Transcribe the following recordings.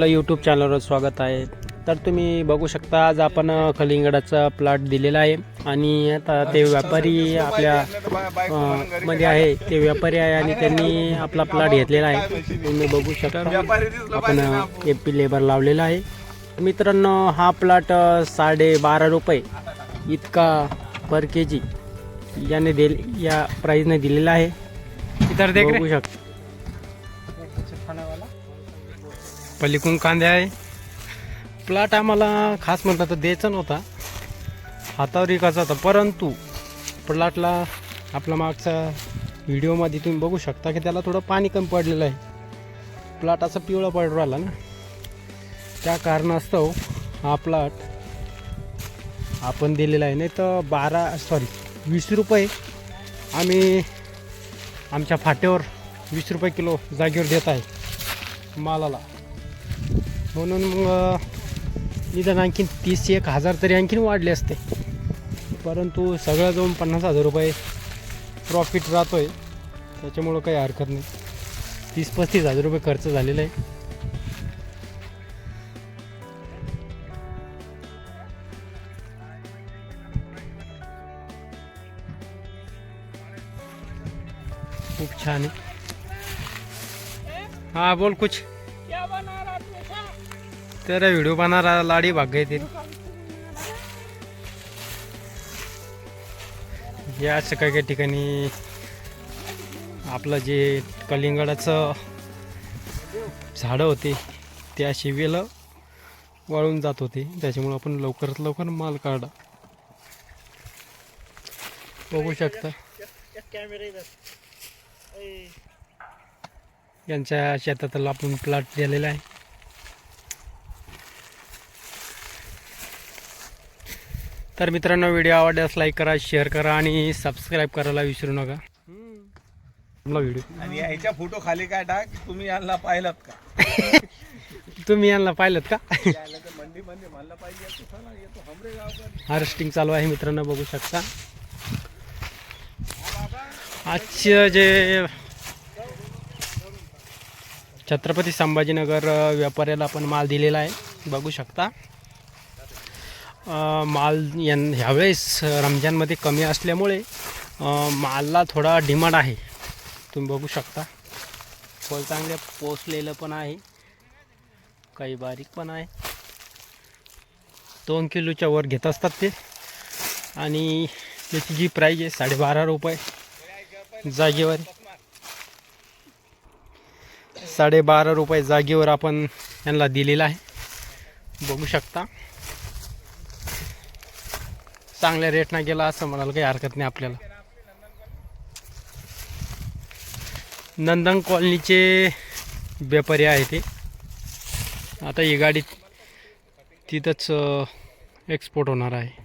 आपलं यूट्यूब चॅनलवर स्वागत आहे. तर तुम्ही बघू शकता आज आपण कलिंगडाचा प्लॉट दिलेला आहे. आणि आता ते व्यापारी आपल्या मध्ये आहे. ते व्यापारी आहे आणि त्यांनी आपला प्लॉट घेतलेला आहे. तुम्ही बघू शकता. आपण ए पी लेबर लावलेला आहे. मित्रांनो हा प्लॉट अ, साडे बारा रुपये इतका पर के जी याने दिल या प्राईजने दिलेला आहे. देख बघू शकता. पलीकडून कांदे आहे. प्लॉट आम्हाला खास म्हटलं तर द्यायचा नव्हता. हातावर विकायचा होता. परंतु प्लॉटला आपला मागचा व्हिडिओमध्ये तुम्ही बघू शकता की त्याला थोडं पाणी कमी पडलेलं आहे. प्लॉट असा पिवळा पडू राहिला ना. त्या कारणास्तव हा प्लॉट आपण दिलेला आहे. नाही तर बारा सॉरी वीस रुपये आम्ही आमच्या फाट्यावर वीस रुपये किलो जागेवर देत आहे मालाला. म्हणून मग निदान आणखीन तीस एक हजार तरी आणखीन वाढले असते. परंतु सगळं जाऊन पन्नास हजार रुपये प्रॉफिट राहतो आहे त्याच्यामुळं काही हरकत नाही. तीस पस्तीस हजार रुपये खर्च झालेला आहे. खूप छान आहे. हां बोल कुछ. तर व्हिडिओ बना लाड़ी भाग येतील या असं काही काही ठिकाणी आपलं जे कलिंगडाचं झाडं होते त्या शिवेला वाळून जात होते. त्याच्यामुळे आपण लवकरात लवकर माल काढा. बघू शकता. यांच्या शेतातला आपण प्लॉट दिलेला आहे. तर मित्रांनो व्हिडिओ आवडल्यास लाईक करा शेअर करा आणि सबस्क्राईब करायला विसरू नका. व्हिडिओ आणि याच्या फोटो खाली काय टाक तुम्ही यांना पाहिलात का? तुम्ही यांना पाहिलं का? यायला तर मंडी मध्ये म्हणलं पाहिजे. येतो चला येतो हमरे गाव हार्वेस्टिंग चालू आहे मित्रांनो बघू शकता. आजचं जे छत्रपती संभाजीनगर अ, व्यापाऱ्याला आपण माल दिलेला आहे बघू शकता. माल यां ह्यावेळेस रमजानमध्ये कमी असल्यामुळे मालला थोडा डिमांड आहे. तुम्ही बघू शकता. फळ चांगले पोचलेलं पण आहे. काही बारीक पण आहे. दोन किलोच्या वर घेत असतात ते. आणि त्याची जी प्राईज आहे साडेबारा रुपये. जागेवर. साडेबारा रुपये जागेवर आपण यांना दिलेला आहे. बघू शकता. चांगल्या रेटनं गेला असं म्हणाल काही हरकत नाही आपल्याला. नंदन कॉलनीचे व्यापारी आहे ते. आता ही गाडी तिथंच एक्सपोर्ट होणार आहे.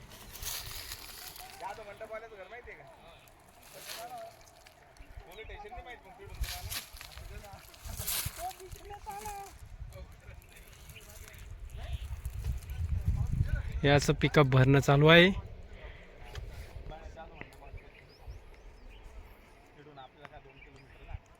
याचं पिकअप भरणं चालू आहे. आपल्याला काय दोन किलोमीटर लागतं?